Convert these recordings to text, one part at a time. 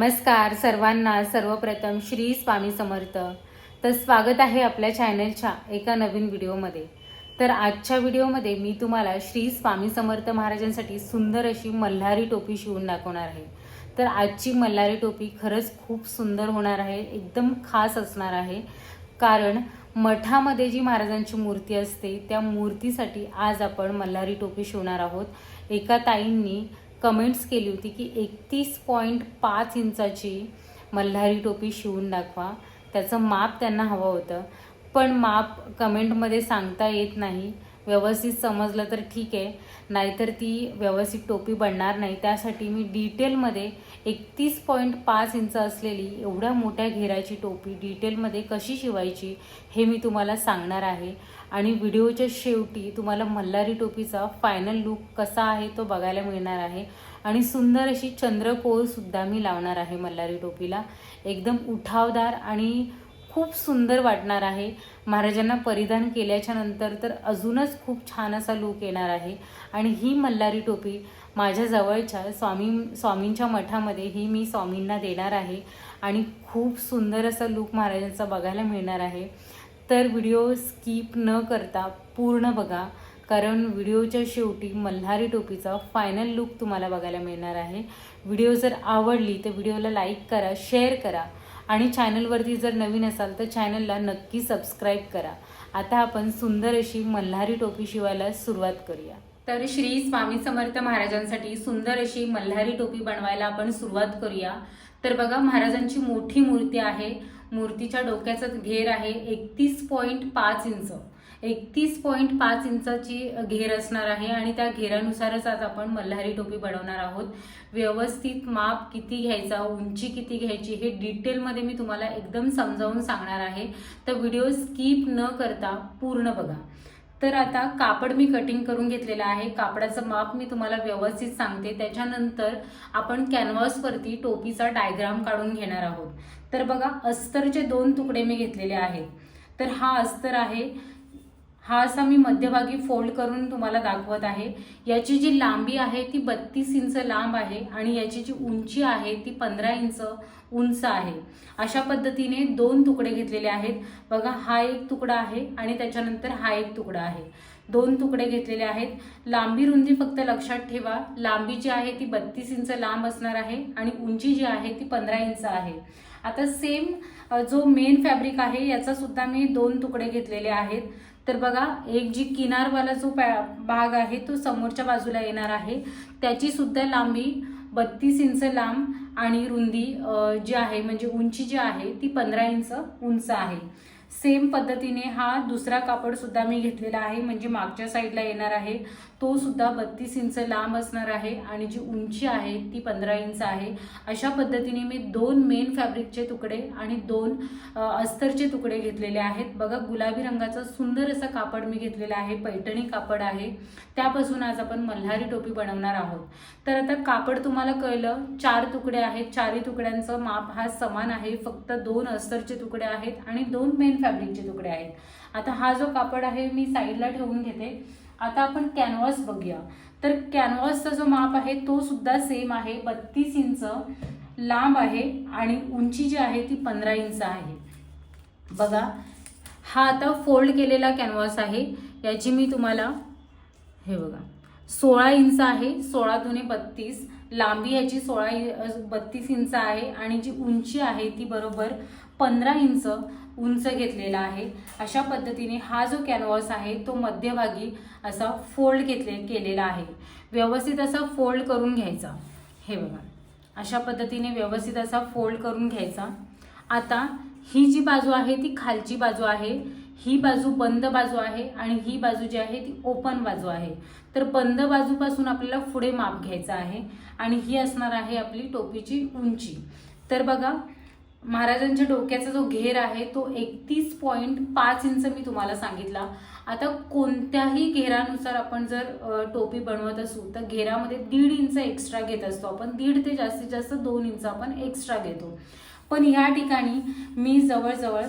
नमस्कार सर्वांना. सर्वप्रथम श्री स्वामी समर्थ. तर स्वागत आहे आपल्या चॅनलच्या एका नवीन व्हिडिओमध्ये तर आजच्या व्हिडिओमध्ये मी तुम्हाला श्री स्वामी समर्थ महाराजांसाठी सुंदर अशी मल्हारी टोपी शिवून दाखवणार आहे. तर आजची मल्हारी टोपी खरंच खूप सुंदर होणार आहे एकदम खास असणार आहे. कारण मठामध्ये जी महाराजांची मूर्ती असते त्या मूर्तीसाठी आज आपण मल्हारी टोपी शिवणार आहोत. एका ताईंनी कमेंट्स केली होती की एकतीस पॉईंट पाच इंचाची मल्हारी टोपी शिवून दाखवा. त्याचं माप त्यांना हवं होतं. पण माप कमेंटमध्ये सांगता येत नाही. व्यवस्थित समजलं तर ठीक आहे. नाहीतर ती व्यवस्थित टोपी बनणार नाही. त्यासाठी मी डिटेलमध्ये एकतीस पॉईंट पाच इंच असलेली एवढ्या मोठ्या घेराची टोपी डिटेलमध्ये कशी शिवायची हे मी तुम्हाला सांगणार आहे. आणि व्हिडिओच्या शेवटी तुम्हाला मल्हारी टोपीचा फायनल लुक कसा आहे तो बघायला मिळणार आहे. आणि सुंदर अशी चंद्रकोळसुद्धा मी लावणार आहे मल्हारी टोपीला. एकदम उठावदार आणि खूप सुंदर वाटणार आहे. महाराजांना परिधान केल्याच्यानंतर तर अजूनच खूप छान असा लूक येणार आहे. आणि ही मल्हारी टोपी माझ्या जवळच्या स्वामी स्वामींच्या मठामध्ये ही मी स्वामींना देणार आहे. आणि खूप सुंदर असा लूक महाराजांचा बघायला मिळणार आहे. तर व्हिडिओ स्किप न करता पूर्ण बघा. कारण व्हिडिओच्या शेवटी मल्हारी टोपीचा फायनल लुक तुम्हाला बघायला मिळणार आहे. व्हिडिओ जर आवडली तर व्हिडिओला लाईक करा शेअर करा. आणि चॅनलवरती जर नवीन असाल तर चॅनलला नक्की सबस्क्राईब करा. आता आपण सुंदर अशी मल्हारी टोपी शिवायला सुरुवात करूया. तर श्री स्वामी समर्थ महाराजांसाठी सुंदर अशी मल्हारी टोपी बनवायला आपण सुरुवात करूया. तर बघा महाराजांची मोठी मूर्ती आहे. मूर्तीच्या डोक्याचा घेर आहे एकतीस पॉईंट पाच इंच. एकतीस पॉईंट पाच इंचाची घेर असणार आहे आणि त्या घेरानुसारच आज आपण मल्हारी टोपी बनवणार आहोत. व्यवस्थित माप किती घ्यायचा उंची किती घ्यायची हे डिटेलमध्ये मी तुम्हाला एकदम समजावून सांगणार आहे. तर व्हिडिओ स्किप न करता पूर्ण बघा. तर आता कापड मी कटिंग करून घेतलेलं आहे. कापडाचं माप मी तुम्हाला व्यवस्थित सांगते. त्याच्यानंतर आपण कॅनव्हासवरती टोपीचा डायग्राम काढून घेणार आहोत. तर बघा अस्तरचे दोन तुकडे मी घेतलेले आहेत. तर हा अस्तर आहे. हा असा मी मध्यभागी फोल्ड करून तुम्हाला दाखवत आहे. याची जी लांबी आहे ती बत्तीस इंच लांब आहे आणि याची जी उंची आहे ती पंधरा इंच उंच आहे. अशा पद्धतीने दोन तुकडे घेतलेले आहेत. बघा हा एक तुकडा आहे आणि त्याच्यानंतर हा एक तुकडा आहे. दोन तुकडे घेतलेले आहेत. लांबी रुंदी फक्त लक्षात ठेवा. लांबी जी आहे ती बत्तीस इंच लांब असणार आहे आणि उंची जी आहे ती पंधरा इंच आहे. आता सेम जो मेन फॅब्रिक आहे याचा सुद्धा मी दोन तुकडे घेतलेले आहेत. तर बघा एक जी किनारवाला जो पॅ भाग आहे तो समोरच्या बाजूला येणार आहे. त्याची सुद्धा लांबी बत्तीस इंच लांब आणि रुंदी जी आहे म्हणजे उंची जी आहे ती पंधरा इंच उंच आहे. सेम पद्धतीने हा दुसरा कापडसुद्धा मी घेतलेला आहे. म्हणजे मागच्या साईडला येणार आहे. तो सुद्धा बत्तीस इंच लांब असणार आहे आणि जी उंची आहे ती पंधरा इंच आहे. अशा पद्धतीने मी दोन मेन फॅब्रिकचे तुकडे आणि दोन अस्तरचे तुकडे घेतलेले आहेत. बघा गुलाबी रंगाचा सुंदर असा कापड मी घेतलेला आहे. पैठणी कापड आहे. त्यापासून आज आपण मल्हारी टोपी बनवणार आहोत. तर आता कापड तुम्हाला कळलं चार तुकडे आहेत. चारही तुकड्यांचं माप हा समान आहे. फक्त दोन अस्तरचे तुकडे आहेत आणि दोन मेन फॅब्रिकचे तुकडे आहेत. आता हा जो कापड आहे मी साईडला ठेवून घेते. आता आपण कॅनव्हास बघूया. तर कॅनव्हासचा जो माप आहे तो सुद्धा सेम आहे. बत्तीस इंच लांब आहे आणि उंची जी आहे ती पंधरा इंच आहे. बघा हा आता फोल्ड केलेला कॅनव्हास आहे. याची मी तुम्हाला हे बघा सोळा इंच आहे सोळा दुने बत्तीस. लांबी याची सोळा बत्तीस इंच आहे आणि जी उंची आहे ती बरोबर पंधरा इंच. उंच घेतलेला आहे. अशा पद्धतीने हा जो कॅनव्हास आहे तो मध्यभागी असा फोल्ड घेतले केलेला आहे. व्यवस्थित असा फोल्ड करून घ्यायचा. हे बघा. अशा पद्धतीने व्यवस्थित असा फोल्ड करून घ्यायचा. आता ही जी बाजू आहे ती खालची बाजू आहे. ही बाजू बंद बाजू आहे आणि ही बाजू जी आहे ती ओपन बाजू आहे. तर बंद बाजूपासून आपल्याला पुढे माप घ्यायचा आहे आणि ही असणार आहे आपली टोपीची उंची. तर बघा महाराजांच्या डोक्याचा जो घेर आहे तो एकतीस पॉईंट पाच इंच मी तुम्हाला सांगितला. आता कोणत्याही घेरानुसार आपण जर टोपी बनवत असू तर घेरामध्ये दीड इंच एक्स्ट्रा घेत असतो. आपण दीड ते जास्तीत जास्त दोन इंच आपण एक्स्ट्रा घेतो. पण ह्या ठिकाणी मी जवळजवळ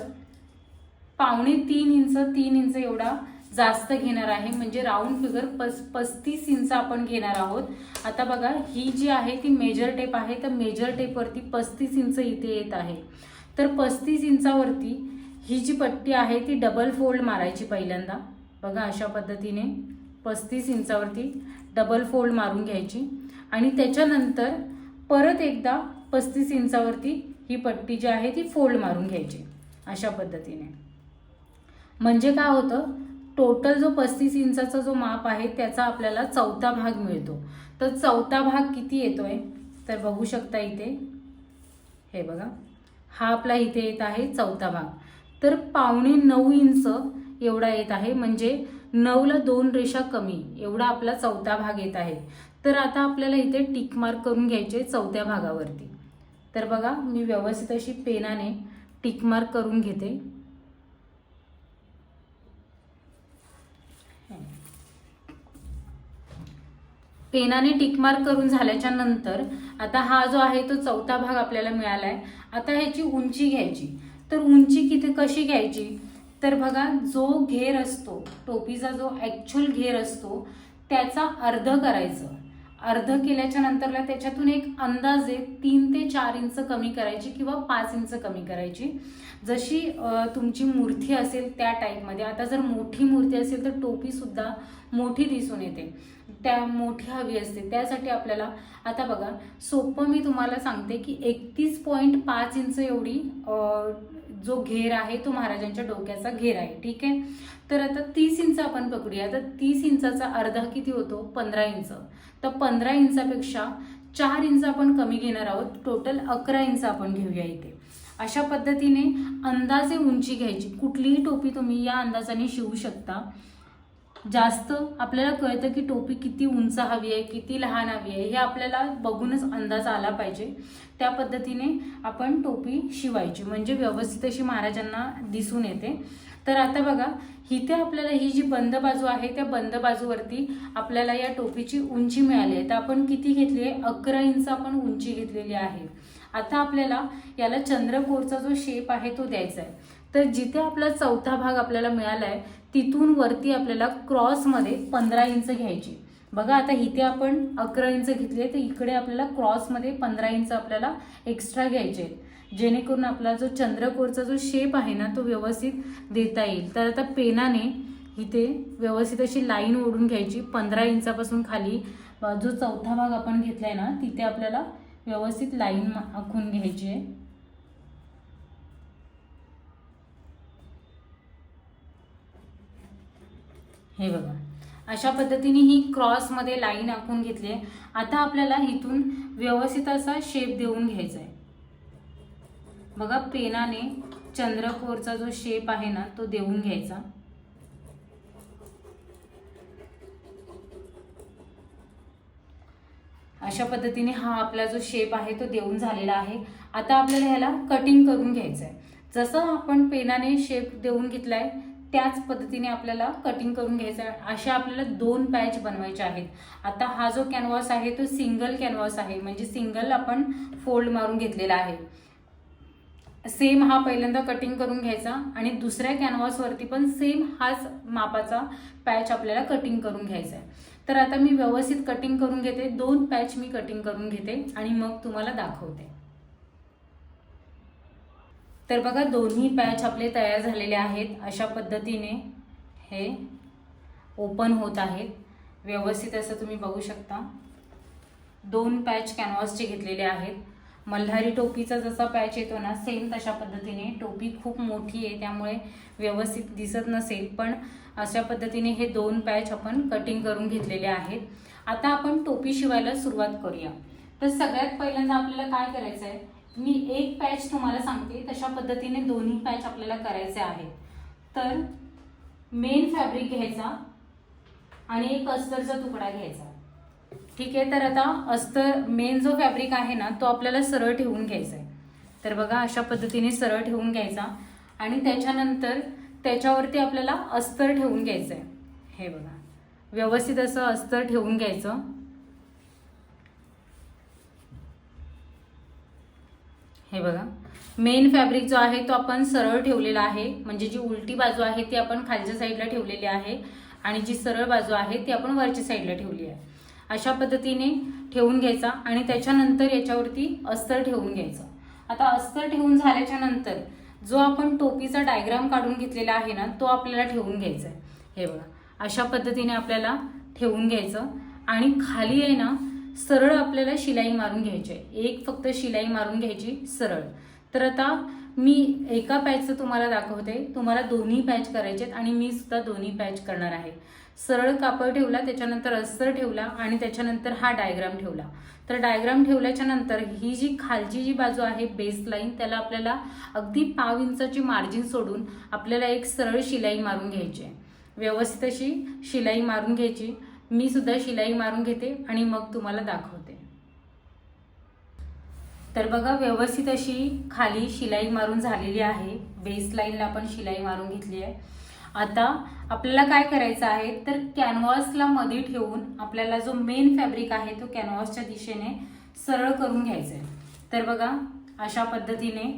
पावणे तीन इंच तीन इंच एवढा जास्त घेणार आहे. म्हणजे राऊंड फिगर पस पस्तीस इंच आपण घेणार आहोत. आता बघा ही जी आहे ती मेजर टेप आहे तर मेजर टेपवरती पस्तीस इंच इथे येत आहे. तर पस्तीस इंचावरती ही जी पट्टी आहे ती डबल फोल्ड मारायची पहिल्यांदा. बघा अशा पद्धतीने पस्तीस इंचावरती डबल फोल्ड मारून घ्यायची. आणि त्याच्यानंतर परत एकदा पस्तीस इंचावरती ही पट्टी जी आहे ती फोल्ड मारून घ्यायची. अशा पद्धतीने. म्हणजे काय होतं? टोटल जो पस्तीस इंचाचा जो माप आहे त्याचा आपल्याला चौथा भाग मिळतो. तर चौथा भाग किती येतो आहे तर बघू शकता इथे. हे बघा. हा आपला इथे येत आहे चौथा भाग. तर पावणे नऊ इंच एवढा येत आहे. म्हणजे नऊला दोन रेषा कमी एवढा आपला चौथा भाग येत आहे. तर आता आपल्याला इथे टिक मार्क करून घ्यायचे चौथ्या भागावरती. तर बघा मी व्यवस्थित अशी पेनाने टिक मार्क करून घेते. पेनाने टिकमार्क करून झाल्याच्यानंतर आता हा जो आहे तो चौथा भाग आपल्याला मिळाला आहे आता ह्याची उंची घ्यायची. तर उंची किती कशी घ्यायची? तर बघा जो घेर असतो टोपीचा जो ॲक्च्युअल घेर असतो त्याचा अर्ध करायचं. अर्ध केल्याच्या नंतरला त्याच्यातून एक अंदाजे तीन ते चार इंच कमी करायची किंवा पाच इंच कमी करायची. जशी तुमची मूर्ती असेल त्या टाईपमध्ये आता जर मोठी मूर्ती असेल तर टोपीसुद्धा मोठी दिसून येते. त्या मोठी हवी असते. त्यासाठी आपल्याला आता बघा सोपं मी तुम्हाला सांगते की एकतीस पॉईंट पाच इंच एवढी जो घेर आहे तो महाराजांच्या डोक्याचा घेर आहे. ठीक आहे? तर आता तीस इंच आपण पकडूया तर तीस इंचाचा अर्धा किती होतो? पंधरा इंच. तर पंधरा इंचापेक्षा चार इंच आपण कमी घेणार आहोत. टोटल अकरा इंच आपण घेऊया इथे. अशा पद्धतीने अंदाजे उंची घ्यायची. कुठलीही टोपी तुम्ही या अंदाजाने शिवू शकता. जास्त आपल्याला कळतं की टोपी किती उंच हवी आहे किती लहान हवी आहे हे आपल्याला बघूनच अंदाज आला पाहिजे. त्या पद्धतीने आपण टोपी शिवायची. म्हणजे व्यवस्थित अशी महाराजांना दिसून येते. तर आता बघा इथे आपल्याला ही जी बंद बाजू आहे त्या बंद बाजूवरती आपल्याला या टोपीची उंची मिळाली आहे. तर आपण किती घेतली आहे? अकरा इंच आपण उंची घेतलेली आहे. आता आपल्याला याला चंद्रकोरचा जो शेप आहे तो द्यायचा आहे. तर जिथे आपला चौथा भाग आपल्याला मिळाला आहे तिथून वरती आपल्याला क्रॉसमध्ये पंधरा इंच घ्यायची. बघा आता इथे आपण अकरा इंच घेतले तर इकडे आपल्याला क्रॉसमध्ये पंधरा इंच आपल्याला एक्स्ट्रा घ्यायचे आहेत. जेणेकरून आपला जो चंद्रकोरचा जो शेप आहे ना तो व्यवस्थित देता येईल. तर आता पेनाने इथे व्यवस्थित अशी लाईन ओढून घ्यायची. पंधरा इंचापासून खाली जो चौथा भाग आपण घेतला आहे ना तिथे आपल्याला व्यवस्थित लाईन आखून घ्यायची आहे. हे बघा. अशा पद्धतीने ही क्रॉसमध्ये लाईन आखून घेतली आहे. आता आपल्याला इथून व्यवस्थित असा शेप देऊन घ्यायचा आहे. बघा पेनाने चंद्रकोरचा जो शेप आहे ना तो देऊन घ्यायचा. अशा पद्धतीने हा आपला जो शेप आहे तो देऊन झालेला आहे. आता आपल्याला ह्याला कटिंग करून घ्यायचं आहे. जसं आपण पेनाने शेप देऊन घेतलाय त्याच पद्धतीने आपल्याला कटिंग करून घ्यायचं आहे. अशा आपल्याला दोन पॅच बनवायचे आहेत. आता हा जो कॅनव्हास आहे तो सिंगल कॅनव्हास आहे. म्हणजे सिंगल आपण फोल्ड मारून घेतलेला आहे. सेम हा पहिल्यांदा कटिंग करून घ्यायचा आणि दुसऱ्या कॅनव्हासवरती पण सेम हाच मापाचा पॅच आपल्याला कटिंग करून घ्यायचा आहे. तर आता मी व्यवस्थित कटिंग करून घेते. दोन पॅच मी कटिंग करून घेते आणि मग तुम्हाला दाखवते. तर बघा दोन्ही पॅच आपले तयार झालेले आहेत. अशा पद्धतीने हे ओपन होत आहेत. व्यवस्थित असं तुम्ही बघू शकता. दोन पॅच कॅनव्हासचे घेतलेले आहेत. मल्हारी टोपीचा जसा पॅच येतो ना सेम तशा पद्धतीने. टोपी खूप मोठी आहे त्यामुळे व्यवस्थित दिसत नसेल. पण अशा पद्धतीने हे दोन पॅच आपण कटिंग करून घेतलेले आहेत. आता आपण टोपी शिवायला सुरुवात करूया. तर सगळ्यात पहिल्यांदा आपल्याला काय करायचं आहे मी एक पॅच तुम्हाला सांगते तशा पद्धतीने दोन्ही पॅच आपल्याला करायचे आहेत. तर मेन फॅब्रिक घ्यायचा आणि एक अस्तरचा तुकडा घ्यायचा. ठीक आहे तर आता अस्तर मेन जो फॅब्रिक आहे ना तो आपल्याला सरळ ठेवून घ्यायचा आहे. तर बघा अशा पद्धतीने सरळ ठेवून घ्यायचा आणि त्याच्यानंतर त्याच्यावरती आपल्याला अस्तर ठेवून घ्यायचं आहे. हे बघा व्यवस्थित असं अस्तर ठेवून घ्यायचं. हे बघा. मेन फॅब्रिक जो आहे तो आपण सरळ ठेवलेला आहे. म्हणजे जी उलटी बाजू आहे ती आपण खालच्या साईडला ठेवलेली आहे आणि जी सरळ बाजू आहे ती आपण वरच्या साईडला ठेवली आहे. अशा पद्धतीने ठेवून घ्यायचा आणि त्याच्यानंतर याच्यावरती अस्तर ठेवून घ्यायचं. आता अस्तर ठेवून झाल्याच्यानंतर जो आपण टोपीचा डायग्राम काढून घेतलेला आहे ना तो आपल्याला ठेवून घ्यायचा आहे. हे बघा. अशा पद्धतीने आपल्याला ठेवून घ्यायचं आणि खाली आहे ना सरळ आपल्याला शिलाई मारून घ्यायची आहे. एक फक्त शिलाई मारून घ्यायची सरळ. तर आता मी एका पॅचचं तुम्हाला दाखवते. तुम्हाला दोन्ही पॅच करायचे आहेत आणि मी सुद्धा दोन्ही पॅच करणार आहे. सरळ कापड ठेवला त्याच्यानंतर अस्तर ठेवला आणि त्याच्यानंतर हा डायग्राम ठेवला. तर डायग्राम ठेवल्याच्या नंतर ही जी खालची जी बाजू आहे बेस लाईन त्याला आपल्याला अगदी पाव इंचाची मार्जिन सोडून आपल्याला एक सरळ शिलाई मारून घ्यायची आहे. व्यवस्थित अशी शिलाई मारून घ्यायची. मी सुद्धा शिलाई मारून घेते आणि मग तुम्हाला दाखवते. तर बघा व्यवस्थित अशी खाली शिलाई मारून झालेली आहे. बेस लाईनला आपण शिलाई मारून घेतली आहे. आता आपल्याला काय करायचं आहे? तर कॅनव्हासला मध्ये ठेवून आपल्याला जो मेन फॅब्रिक आहे तो कॅनव्हासच्या दिशेने सरळ करून घ्यायचा आहे तर बघा अशा पद्धतीने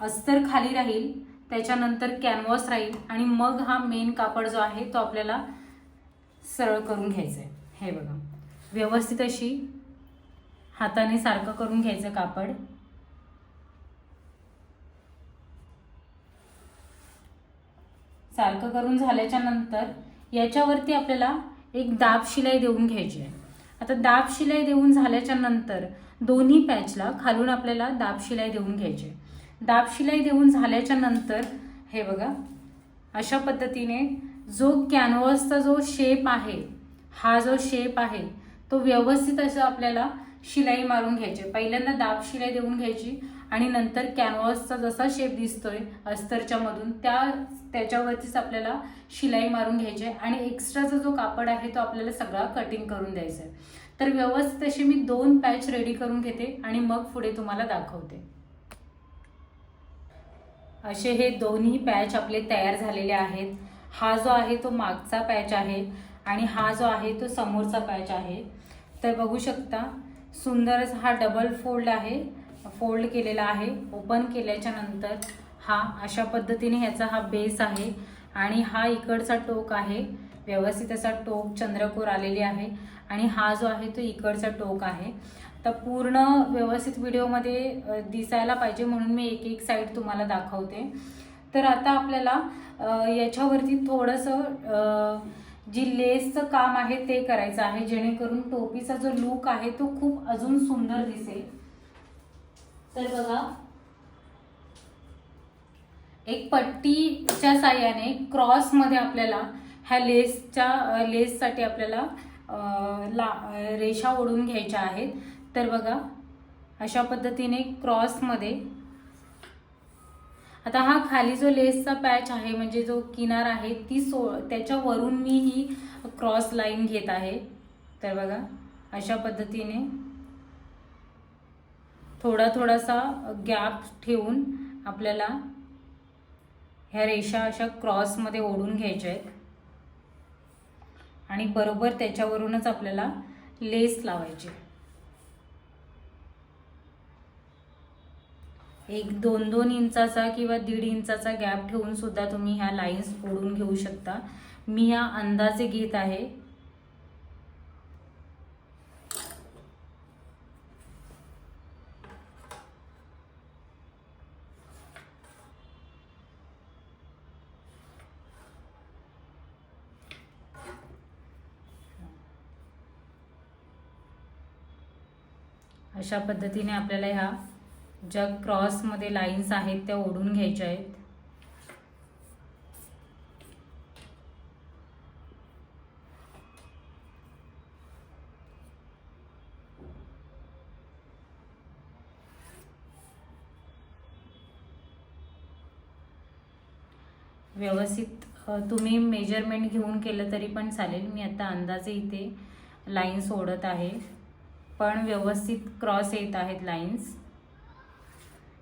अस्तर खाली राहील त्याच्यानंतर कॅनव्हास राहील आणि मग हा मेन कापड जो आहे तो आपल्याला सरळ करून घ्यायचं आहे हे बघा. व्यवस्थित अशी हाताने सारखं करून घ्यायचं कापड. सारखं करून झाल्याच्यानंतर याच्यावरती आपल्याला एक दाब शिलाई देऊन घ्यायची आहे. आता दाब शिलाई देऊन झाल्याच्यानंतर दोन्ही पॅचला खालून आपल्याला दाब शिलाई देऊन घ्यायची आहे. दाब शिलाई देऊन झाल्याच्यानंतर हे बघा अशा पद्धतीने जो कॅनव्हसचा जो शेप आहे हा जो शेप आहे तो व्यवस्थित असं आपल्याला शिलाई मारून घ्यायची. पहिल्यांदा दाब शिलाई देऊन घ्यायची आणि नंतर कॅनव्हासचा जसा शेप दिसतोय अस्तरच्या मधून त्या त्याच्यावरतीच आपल्याला शिलाई मारून घ्यायची आहे. आणि एक्स्ट्राचा जो कापड आहे तो आपल्याला सगळा कटिंग करून द्यायचा आहे. तर व्यवस्थित अशी मी दोन पॅच रेडी करून घेते आणि मग पुढे तुम्हाला दाखवते. असे हे दोन्ही पॅच आपले तयार झालेले आहेत. हा जो आहे तो मागचा पॅच आहे आणि हा जो आहे तो समोरचा पॅच आहे. तर बघू शकता सुंदर असा हा डबल फोल्ड आहे. फोल्ड केलेला आहे. ओपन केल्याच्यानंतर हा अशा पद्धतीने ह्याचा हा बेस आहे. आणि हा इकडचा टोक आहे. व्यवस्थित असा टोक चंद्रकोर आलेली आहे. आणि हा जो आहे तो इकडचा टोक आहे. तर पूर्ण व्यवस्थित व्हिडिओमध्ये दिसायला पाहिजे म्हणून मी एक एक साईड तुम्हाला दाखवते. तर आता आपल्याला याच्यावरती थोडंसं जी लेसचं काम आहे ते करायचं आहे. जेणेकरून टोपीचा जो लुक आहे तो खूप अजून सुंदर दिसेल. तर बघा एक पट्टीच्या साह्याने क्रॉसमध्ये आपल्याला ह्या लेसच्या लेससाठी आपल्याला ला रेषा ओढून घ्यायच्या आहेत. तर बघा अशा पद्धतीने क्रॉसमध्ये आता हा खाली जो लेसचा पॅच आहे म्हणजे जो किनार आहे ती सो त्याच्यावरून मी ही क्रॉस लाईन घेत आहे. तर बघा अशा पद्धतीने थोडा थोडासा गॅप ठेवून आपल्याला ह्या रेषा अशा क्रॉसमध्ये ओढून घ्यायच्या आहेत. आणि बरोबर त्याच्यावरूनच आपल्याला लेस लावायची. एक दोन दोन इंचाचा किंवा दीड इंचाचा गॅप ठेवून सुद्धा तुम्ही ह्या लाईन्स ओढून घेऊ शकता. मी या अंदाजे घेत आहे. अशा पद्धतीने आपल्याला ह्या ज्या क्रॉसमध्ये लाईन्स आहेत त्या ओढून घ्यायच्या आहेत. व्यवस्थित तुम्ही मेजरमेंट घेऊन केलं तरी पण चालेल. मी आता अंदाजे इथे लाईन्स ओढत आहे. पण व्यवस्थित क्रॉस येत आहेत लाईन्स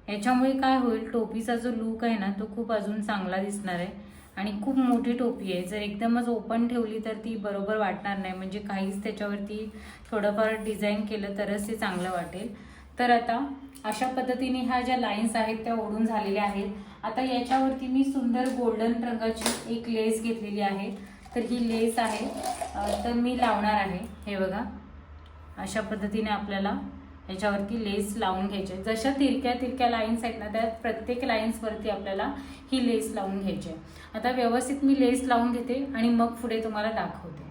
याच्यामुळे काय होईल टोपीचा जो लूक आहे ना तो खूप अजून चांगला दिसणार आहे. आणि खूप मोठी टोपी आहे. जर एकदमच ओपन ठेवली तर ती बरोबर वाटणार नाही. म्हणजे काहीच त्याच्यावरती थोडंफार डिझाईन केलं तरच ते चांगलं वाटेल. तर आता अशा पद्धतीने ह्या ज्या लाईन्स आहेत त्या ओढून झालेल्या आहेत. आता याच्यावरती मी सुंदर गोल्डन रंगाची एक लेस घेतलेली आहे. तर ही लेस आहे. तर मी लावणार आहे. हे बघा. अशा पद्धतीने आपल्याला याच्यावरती लेस लावून घ्यायचे. जशा तिरक्या तिरक्या लाईन्स आहेत ना त्या प्रत्येक लाईन्सवरती आपल्याला ही लेस लावून घ्यायची. आहे आता व्यवस्थित मी लेस लावून घेते आणि मग पुढे तुम्हाला दाखवते.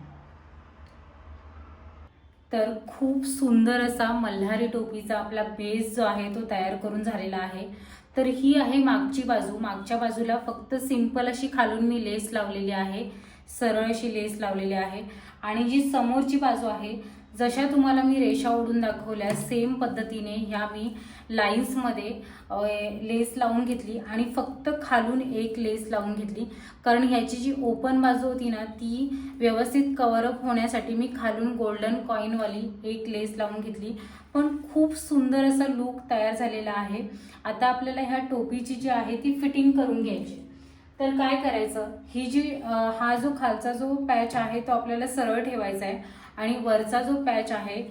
तर खूप सुंदर असा मल्हारी टोपीचा आपला बेस जो आहे तो तयार करून झालेला आहे. तर ही आहे मागची बाजू. मागच्या बाजूला फक्त सिंपल अशी खालून मी लेस लावलेली आहे. सरळ अशी लेस लावलेली आहे. आणि जी समोरची बाजू आहे जशा तुम्हाला मी रेषा ओढून दाखवल्या सेम पद्धतीने ह्या मी लाईन्समध्ये लेस लावून घेतली आणि फक्त खालून एक लेस लावून घेतली. कारण ह्याची जी ओपन बाजू होती ना ती व्यवस्थित कवरअप होण्यासाठी मी खालून गोल्डन कॉईनवाली एक लेस लावून घेतली. पण खूप सुंदर असा लूक तयार झालेला आहे. आता आपल्याला ह्या टोपीची जी आहे ती फिटिंग करून घ्यायची. तर काय करायचं? ही जी हा जो खालचा जो पॅच आहे तो आपल्याला सरळ ठेवायचा आहे. आणि वरचा जो पॅच आहे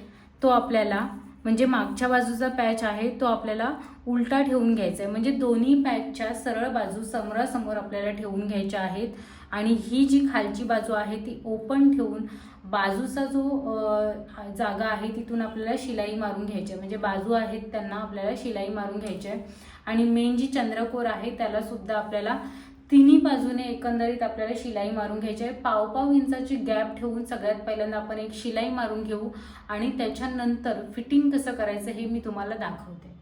तो आपल्याला म्हणजे मागच्या बाजूचा पॅच आहे तो आपल्याला उलटा ठेवून घ्यायचा आहे. म्हणजे दोन्ही पॅचच्या सरळ बाजू समोरासमोर आपल्याला ठेवून घ्यायच्या आहेत. आणि ही जी खालची बाजू आहे ती ओपन ठेवून बाजूचा जो जागा आहे तिथून आपल्याला शिलाई मारून घ्यायची आहे. म्हणजे बाजू आहेत त्यांना आपल्याला शिलाई मारून घ्यायची आहे. आणि मेन जी चंद्रकोर आहे त्यालासुद्धा आपल्याला तिन्ही बाजूने एकंदरीत आपल्याला शिलाई मारून घ्यायची आहे. पाव पाव इंचाची गॅप ठेवून सगळ्यात पहिल्यांदा आपण एक शिलाई मारून घेऊ आणि त्याच्यानंतर फिटिंग कसं करायचं हे मी तुम्हाला दाखवते.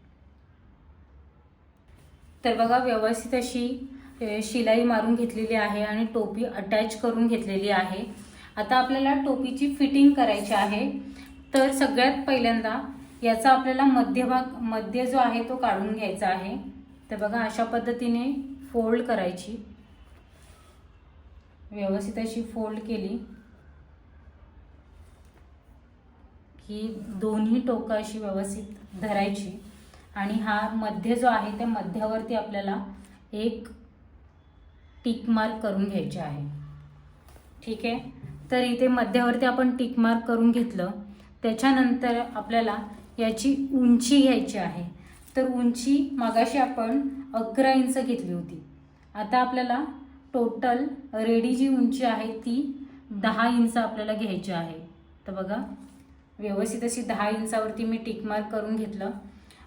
तर बघा व्यवस्थित अशी शिलाई मारून घेतलेली आहे आणि टोपी अटॅच करून घेतलेली आहे. आता आपल्याला टोपीची फिटिंग करायची आहे. तर सगळ्यात पहिल्यांदा याचा आपल्याला मध्यभाग मध्य जो आहे तो काढून घ्यायचा आहे. तर बघा अशा पद्धतीने फोल्ड करायची. व्यवस्थित अशी फोल्ड केली की दोन्ही टोकं अशी व्यवस्थित धरायची. आणि हा मध्य जो आहे त्या मध्यावरती आपल्याला एक टिक मार्क करून घ्यायचे आहे. ठीक आहे? तर इथे मध्यावरती आपण टिक मार्क करून घेतलं. त्याच्यानंतर आपल्याला याची उंची घ्यायची आहे. तर उंची मागाशी आपण अकरा इंच घेतली होती. आता आपल्याला टोटल रेडी जी उंची आहे ती दहा इंच आपल्याला घ्यायची आहे. तर बघा व्यवस्थित अशी दहा इंचावरती मी टिक मार्क करून घेतलं.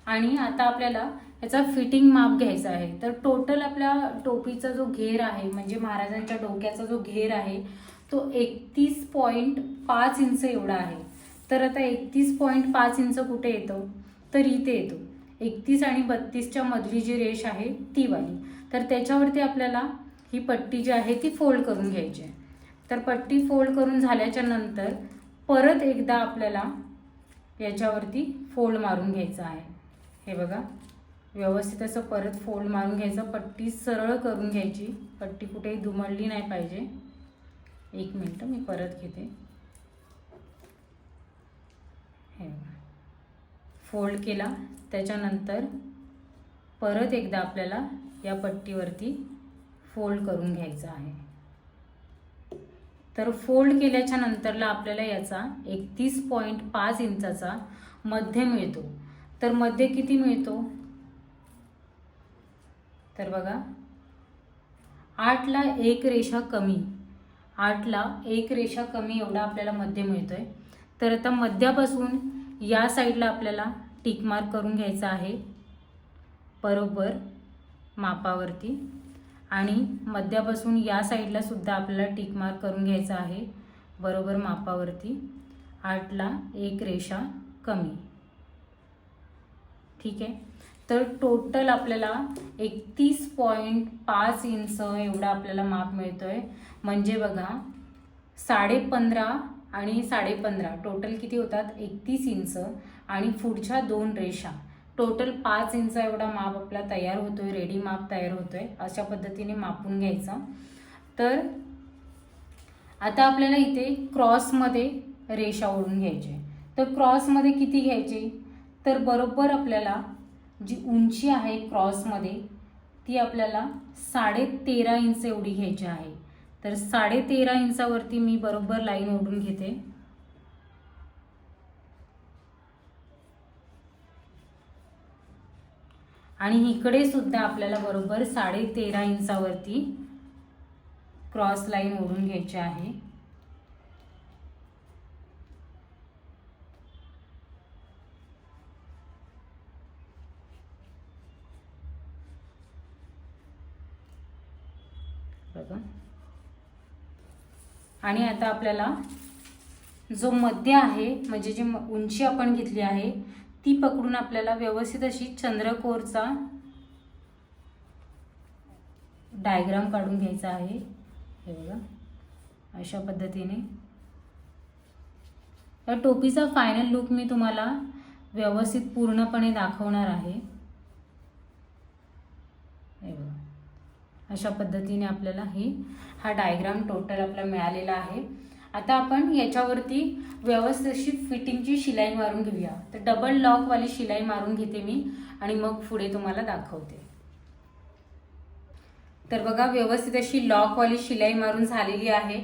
आणि आता आपल्याला याचा फिटिंग माप घ्यायचा आहे. तर टोटल आपल्या टोपीचा जो घेर आहे म्हणजे महाराजांच्या डोक्याचा जो घेर आहे तो एकतीस पॉईंट पाच इंच एवढा आहे. तर आता एकतीस पॉईंट पाच इंच कुठे येतो? तर इथे येतो. एकतीस आणि बत्तीसच्या मधली जी रेष आहे ती वाली. तर त्याच्यावरती आपल्याला ही पट्टी जी आहे ती फोल्ड करून घ्यायची आहे. तर पट्टी फोल्ड करून झाल्याच्यानंतर परत एकदा आपल्याला याच्यावरती फोल्ड मारून घ्यायचं आहे. हे बघा व्यवस्थित असं परत फोल्ड मारून घ्यायचं. पट्टी सरळ करून घ्यायची. पट्टी कुठेही दुमडली नाही पाहिजे. एक मिनटं मी परत घेते. हे फोल्ड केला. त्याच्यानंतर परत एकदा आपल्याला या पट्टीवरती फोल्ड करून घ्यायचं आहे. तर फोल्ड केल्याच्या नंतरला आपल्याला याचा एकतीस पॉईंट पाच इंचाचा मध्य मिळतो. तर मध्य किती मिळतो? तर बघा आठला एक रेषा कमी आठला एक रेषा कमी एवढा आपल्याला मध्य आहे तर आता मध्यापासून या साईडला आपल्याला टिक मार्क करून घ्यायचा आहे. बरोबर. मापावरती. आणि मध्यापासून या साईडला सुद्धा आपल्याला टिक मार्क करून घ्यायचा आहे. बरोबर मापावरती. आठला एक रेषा कमी. ठीक आहे. तर टोटल आपल्याला एकतीस पॉईंट पाच इंच एवढा आपल्याला माप मिळतोय. म्हणजे बघा साडेपंधरा आणि साडेपंधरा टोटल किती होतात? एकतीस इंच. आणि पुढच्या दोन रेषा. टोटल पाच इंच एवढा माप आपला तयार होतो आहे रेडी माप तयार होतो आहे अशा पद्धतीने मापून घ्यायचं. तर आता आपल्याला इथे क्रॉसमध्ये रेषा ओढून घ्यायची आहे. तर क्रॉसमध्ये किती घ्यायची? तर बरोबर आपल्याला जी उंची आहे क्रॉसमध्ये ती आपल्याला साडे तेरा इंच एवढी घ्यायची आहे. तर साडे तेरा इंचावरती मी बरोबर लाईन ओढून घेते. आणि इकडे सुद्धा आपल्याला बरोबर साडे तेरा इंचावरती क्रॉस लाईन ओढून घ्यायची आहे. बघा. आणि आता आपल्याला जो मध्य आहे म्हणजे जी उंची आपण घेतली आहे ती पकडून आपल्याला व्यवस्थित अशी चंद्रकोरचा डायग्राम काढून घ्यायचा आहे. हे बघा. अशा पद्धतीने. या टोपीचा फायनल लुक मी तुम्हाला व्यवस्थित पूर्णपणे दाखवणार आहे. हे बघा. अशा पद्धतीने आपल्याला ही हा डायग्राम टोटल आपल्याला मिळालेला आहे. आता आपण याच्यावरती व्यवस्थित फिटिंगची शिलाई मारून घेऊया. तर डबल लॉकवाली शिलाई मारून घेते मी आणि मग पुढे तुम्हाला दाखवते. तर बघा व्यवस्थित अशी लॉकवाली शिलाई मारून झालेली आहे.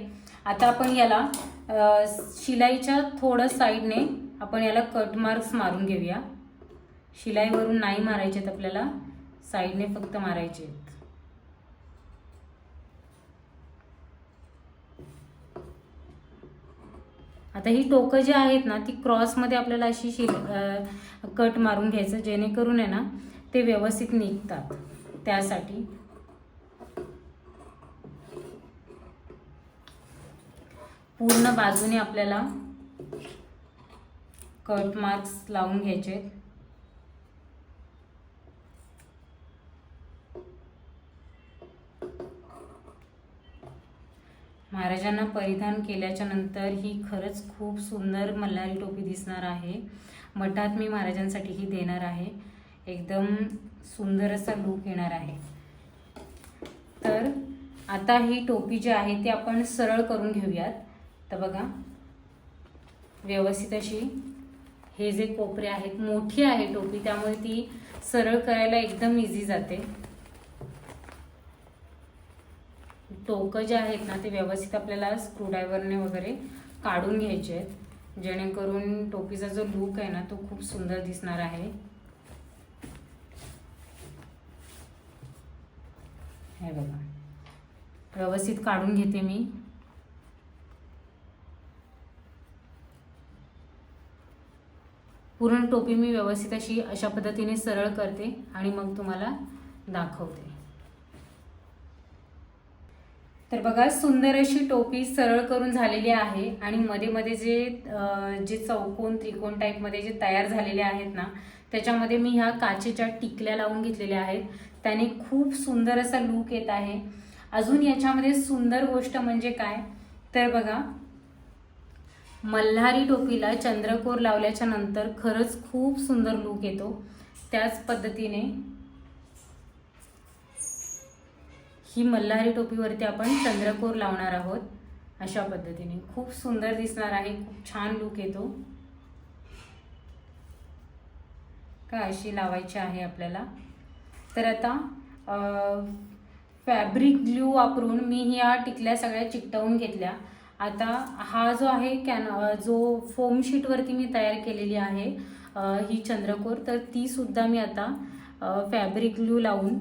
आता आपण याला शिलाईच्या थोडं साईडने आपण याला कट मार्क्स मारून घेऊया. शिलाईवरून नाही मारायचे आहेत आपल्याला साईडने फक्त मारायचे आता ही टोकं जी आहेत ना ती क्रॉसमध्ये आपल्याला अशी शिर कट मारून घ्यायचं जेणेकरून आहे ना ते व्यवस्थित निघतात. त्यासाठी. पूर्ण बाजूने आपल्याला कट मार्क्स लावून घ्यायचे आहेत. महाराजांना परिधान केल्याच्यानंतर ही खरंच खूप सुंदर मल्हारी टोपी दिसणार आहे. मठात मी महाराजांसाठी ही देणार आहे. एकदम सुंदर असा लूक येणार आहे. तर आता ही टोपी जी आहे ती आपण सरळ करून घेऊयात. तर बघा व्यवस्थित अशी हे जे कोपरे आहेत मोठी आहे टोपी त्यामुळे ती सरळ करायला एकदम इझी जाते. टोकं जे आहेत ना ते व्यवस्थित आपल्याला स्क्रूड्रायव्हरने वगैरे काढून घ्यायचे आहेत. जेणेकरून टोपीचा जो लूक आहे ना तो खूप सुंदर दिसणार आहे. हे बघा. व्यवस्थित काढून घेते मी. पूर्ण टोपी मी व्यवस्थित अशी अशा पद्धतीने सरळ करते आणि मग तुम्हाला दाखवते. तर बघा सुंदर अशी टोपी सरळ करून झालेली आहे आणि मध्ये मध्ये जे जे चौकोन त्रिकोण टाईपमध्ये जे तयार झालेले आहेत ना त्याच्यामध्ये मी ह्या काचेच्या टिकल्या लावून घेतलेल्या आहेत. त्याने खूप सुंदर असा लूक येत आहे. अजून याच्यामध्ये सुंदर गोष्ट म्हणजे काय? तर बघा मल्हारी टोपीला चंद्रकोर लावल्याच्या नंतर खरंच खूप सुंदर लूक येतो. त्याच पद्धतीने ही मल्हारी टोपीवरती आपण चंद्रकोर लावणार आहोत अशा पद्धतीने. खूप सुंदर दिसणार आहे खूप छान लुक येतो. का अशी लावायची आहे आपल्याला? तर आता फॅब्रिक ग्लू वापरून मी ह्या टिकल्या सगळ्या चिकटवून घेतल्या. आता हा जो आहे कॅन जो फोम शीटवरती मी तयार केलेली आहे ही चंद्रकोर तर ती सुद्धा मी आता फॅब्रिक ग्लू लावून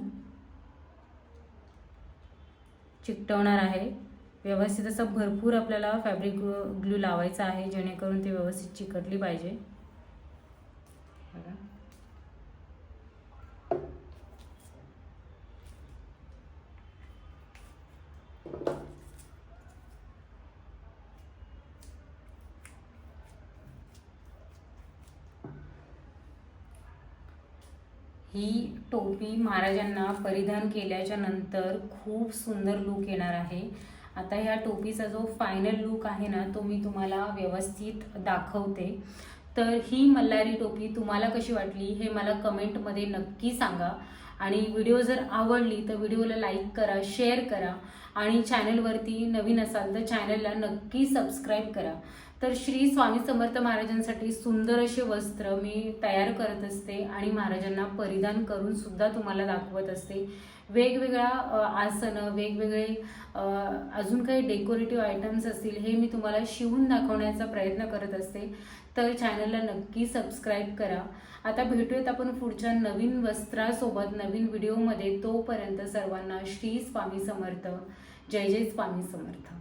चिकटवणार आहे. व्यवस्थित असं भरपूर आपल्याला फॅब्रिक ग्लू लावायचा आहे जेणेकरून ते व्यवस्थित चिकटली पाहिजे. ही टोपी महाराजांना परिधान केल्याच्यानंतर खूप सुंदर लूक येणार आहे. आता ह्या टोपीचा जो फायनल लूक आहे ना तो मी तुम्हाला व्यवस्थित दाखवते. तर ही मल्हारी टोपी तुम्हाला कशी वाटली हे मला कमेंटमध्ये नक्की सांगा. आणि व्हिडिओ जर आवडली तर व्हिडिओला लाईक करा शेअर करा. आणि चॅनलवरती नवीन असाल तर चॅनलला नक्की सबस्क्राईब करा. तर श्री स्वामी समर्थ महाराजांसाठी सुंदर असे वस्त्र मी तयार करत असते आणि महाराजांना परिधान करून सुद्धा तुम्हाला दाखवत असते. वेगवेगळ्या आसनं वेगवेगळे अजून काही डेकोरेटिव्ह आयटम्स असतील हे मी तुम्हाला शिवून दाखवण्याचा प्रयत्न करत असते. तर चॅनलला नक्की सबस्क्राईब करा. आता भेटूयात आपण पुढच्या नवीन वस्त्रासोबत नवीन व्हिडिओमध्ये तोपर्यंत सर्वांना श्री स्वामी समर्थ. जय जय स्वामी समर्थ.